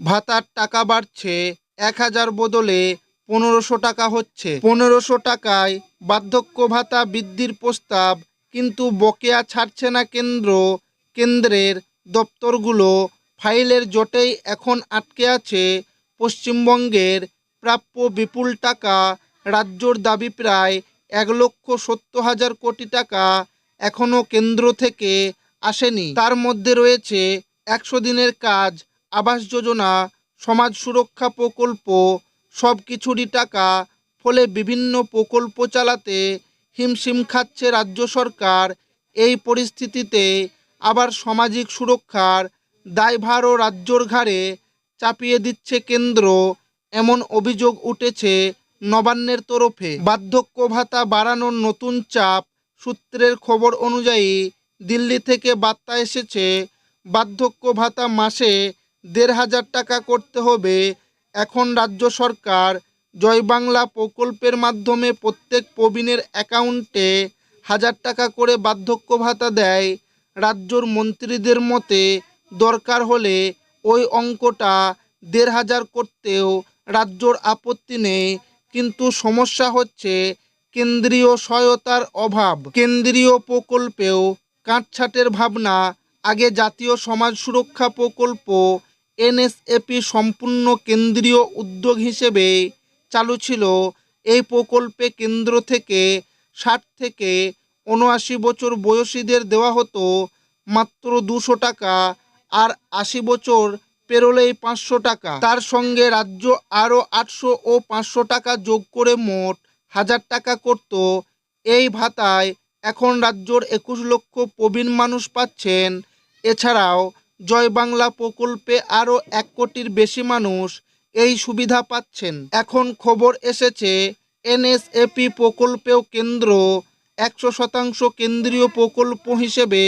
ভাতার টাকা বাড়ছে, এক হাজার বদলে পনেরোশো টাকা হচ্ছে। পনেরোশো টাকায় বার্ধক্য ভাতা বৃদ্ধির প্রস্তাব, কিন্তু বকেয়া ছাড়ছে না কেন্দ্র, কেন্দ্রের দপ্তরগুলো। ফাইলের জটেই এখন আটকে আছে পশ্চিমবঙ্গের প্রাপ্য বিপুল টাকা। রাজ্যর দাবি প্রায় এক লক্ষ সত্তর হাজার কোটি টাকা এখনও কেন্দ্র থেকে আসেনি। তার মধ্যে রয়েছে একশো দিনের কাজ আবাস যোজনা, সমাজ সুরক্ষা প্রকল্প সব কিছুরই টাকা, ফলে বিভিন্ন প্রকল্প চালাতে হিমশিম খাচ্ছে রাজ্য সরকার। এই পরিস্থিতিতে আবার সামাজিক সুরক্ষার দায়ভারও রাজ্যর ঘাড়ে চাপিয়ে দিচ্ছে কেন্দ্র, এমন অভিযোগ উঠেছে নবান্নের তরফে। বার্ধক্য ভাতা বাড়ানোর নতুন চাপ সূত্রের খবর অনুযায়ী দিল্লি থেকে বার্তা এসেছে, বার্ধক্য ভাতা মাসে দেড় হাজার টাকা করতে হবে। এখন রাজ্য সরকার জয় বাংলা প্রকল্পের মাধ্যমে প্রত্যেক প্রবীণের অ্যাকাউন্টে হাজার টাকা করে বার্ধক্য ভাতা দেয়। রাজ্যর মন্ত্রীদের মতে, দরকার হলে ওই অঙ্কটা দেড় হাজার করতেও রাজ্যর আপত্তি নেই। কিন্তু সমস্যা হচ্ছে কেন্দ্রীয় সহায়তার অভাব। কেন্দ্রীয় প্রকল্পেও কাটছাটের ভাবনা। আগে জাতীয় সমাজ সুরক্ষা প্রকল্প এনএসএপি সম্পূর্ণ কেন্দ্রীয় উদ্যোগ হিসেবে চালু ছিল। এই প্রকল্পে কেন্দ্র থেকে ষাট থেকে উনআশি বছর বয়সীদের দেওয়া হতো মাত্র দুশো টাকা আর আশি বছর পেরোলেই পাঁচশো টাকা। তার সঙ্গে রাজ্য আরও আটশো ও পাঁচশো টাকা যোগ করে মোট হাজার টাকা করত। এই ভাতায় এখন রাজ্যর একুশ লক্ষ প্রবীণ মানুষ পাচ্ছেন। এছাড়াও জয় বাংলা প্রকল্পে আরও এক কোটির বেশি মানুষ এই সুবিধা পাচ্ছেন। এখন খবর এসেছে, এনএসএপি প্রকল্পেও কেন্দ্র একশো শতাংশ কেন্দ্রীয় প্রকল্প হিসেবে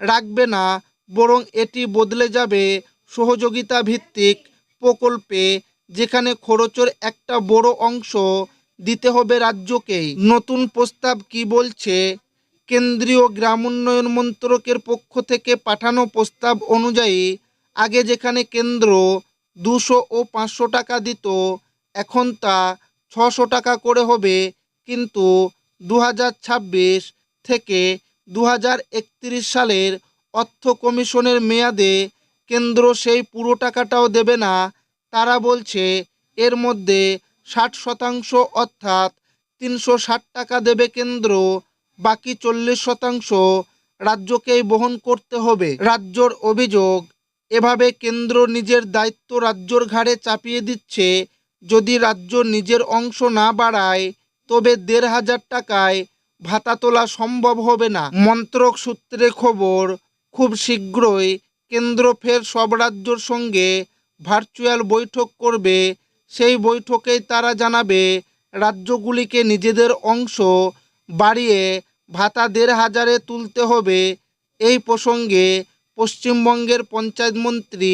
রাখবে না, বরং এটি বদলে যাবে সহযোগিতা ভিত্তিক প্রকল্পে, যেখানে খরচের একটা বড় অংশ দিতে হবে রাজ্যকেই। নতুন প্রস্তাব কি বলছে কেন্দ্রীয় গ্রামোন্নয়ন মন্ত্রকের পক্ষ থেকে পাঠানো প্রস্তাব অনুযায়ী আগে যেখানে কেন্দ্র দুশো ও পাঁচশো টাকা দিত, এখন তা ছশো টাকা করে হবে। কিন্তু দু থেকে দু সালের অর্থ কমিশনের মেয়াদে কেন্দ্র সেই পুরো টাকাটাও দেবে না। তারা বলছে, এর মধ্যে ষাট শতাংশ অর্থাৎ তিনশো ষাট টাকা দেবে কেন্দ্র বাকি চল্লিশ শতাংশ রাজ্যকেই বহন করতে হবে। রাজ্যর অভিযোগ, এভাবে কেন্দ্র নিজের দায়িত্ব রাজ্যর ঘাড়ে চাপিয়ে দিচ্ছে। যদি রাজ্য নিজের অংশ না বাড়ায়, তবে দেড় হাজার টাকায় ভাতা তোলা সম্ভব হবে না। মন্ত্রক সূত্রে খবর, খুব শীঘ্রই কেন্দ্র ফের সব রাজ্যর সঙ্গে ভার্চুয়াল বৈঠক করবে। সেই বৈঠকেই তারা জানাবে, রাজ্যগুলিকে নিজেদের অংশ বাড়িয়ে ভাতা দেড় হাজারে তুলতে হবে। এই প্রসঙ্গে পশ্চিমবঙ্গের পঞ্চায়েত মন্ত্রী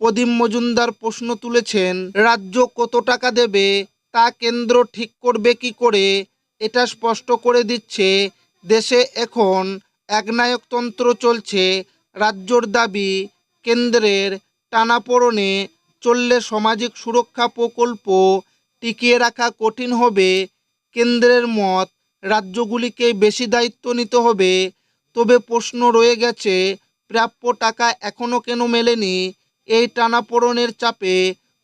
প্রদীপ মজুমদার প্রশ্ন তুলেছেন, রাজ্য কত টাকা দেবে? তা কেন্দ্র ঠিক করবে কি করে? এটা স্পষ্ট করে দিচ্ছে, দেশে এখন একনায়কতন্ত্র চলছে। রাজ্যর দাবি, কেন্দ্রের টানাপোড়নে চললে সামাজিক সুরক্ষা প্রকল্প টিকিয়ে রাখা কঠিন হবে। কেন্দ্রের মত রাজ্যগুলিকে বেশি দায়িত্ব নিতে হবে। তবে প্রশ্ন রয়ে গেছে, প্রাপ্য টাকা এখনও কেন মেলেনি? এই টানাপোড়নের চাপে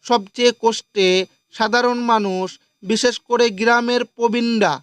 সবচেয়ে কষ্টে সাধারণ মানুষ, বিশেষ করে গ্রামের প্রবীণরা।